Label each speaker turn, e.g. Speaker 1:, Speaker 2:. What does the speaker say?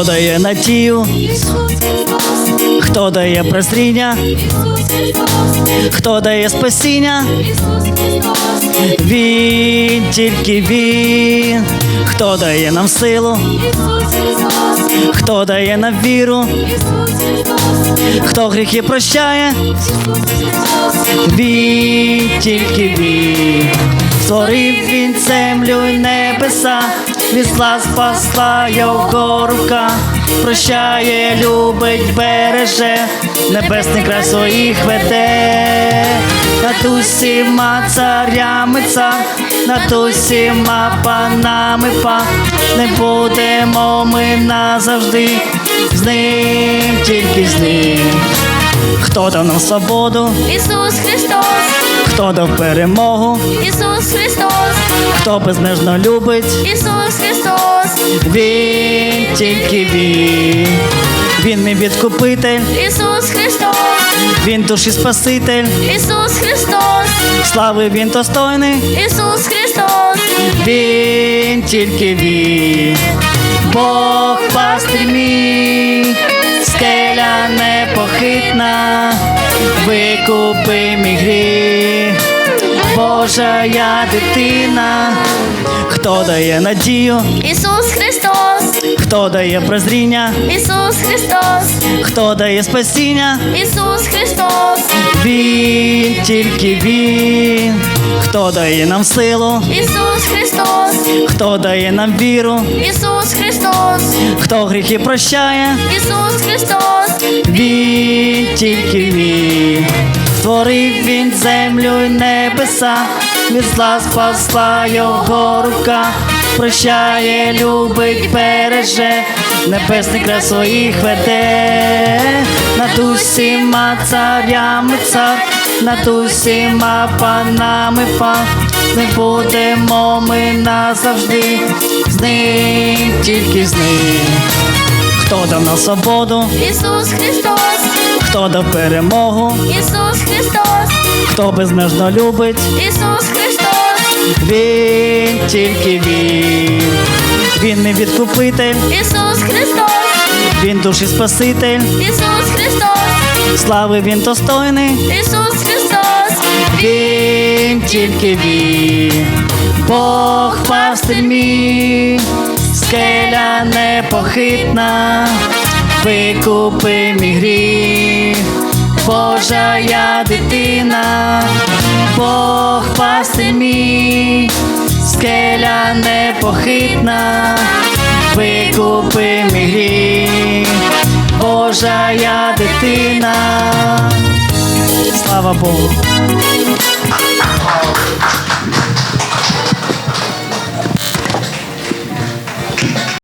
Speaker 1: Хто дає надію, хто дає прозріння, хто дає спасіння, він тільки він, хто дає нам силу, хто дає нам віру, хто гріхи прощає, він тільки він, створив він землю й небеса, від спасла його рука, прощає, любить, береже, небесний край своїх веде, над усіма царями цар, над усіма панами пан, не будемо ми назавжди, з ним, тільки з ним. Хто дав нам свободу,
Speaker 2: Ісус Христос,
Speaker 1: хто дав перемогу,
Speaker 2: Ісус Христос,
Speaker 1: хто безмежно любить,
Speaker 2: Ісус Христос,
Speaker 1: він тільки він. Він мій відкупитель,
Speaker 2: Ісус Христос,
Speaker 1: він душі спаситель,
Speaker 2: Ісус Христос,
Speaker 1: слави він достойний,
Speaker 2: Ісус Христос,
Speaker 1: він тільки він. Бог пастир мій, скеля непохитна, викупи мій гріх, Божа я дитина, хто дає надію,
Speaker 2: Ісус Христос,
Speaker 1: хто дає прозріння,
Speaker 2: Ісус Христос,
Speaker 1: хто дає спасіння,
Speaker 2: Ісус Христос,
Speaker 1: він тільки він, хто дає нам силу,
Speaker 2: Ісус Христос,
Speaker 1: хто дає нам віру,
Speaker 2: Ісус Христос,
Speaker 1: хто гріхи прощає,
Speaker 2: Ісус Христос,
Speaker 1: він тільки він, створив він землю й небеса, від зла спасла його рука, прощає, любить, береже, небесний край своїх веде, над усіма царями цар, над усіма панами пан, не будемо ми назавжди, з ним, тільки з ним. Хто дав нам свободу,
Speaker 2: Ісус Христос,
Speaker 1: хто дав перемогу,
Speaker 2: Ісус Христос,
Speaker 1: хто безмежно любить,
Speaker 2: Ісус Христос,
Speaker 1: він тільки він. Він не відкупитель,
Speaker 2: Ісус Христос,
Speaker 1: він душі спаситель,
Speaker 2: Ісус Христос,
Speaker 1: слави він достойний,
Speaker 2: Ісус Христос,
Speaker 1: він тільки він. Бог пастир мій, скеля непохитна, викупи мій гріх, Божа я дитина, Бог пастир мій, скеля непохитна, викупи мій гріх, Божа я дитина. tava bom.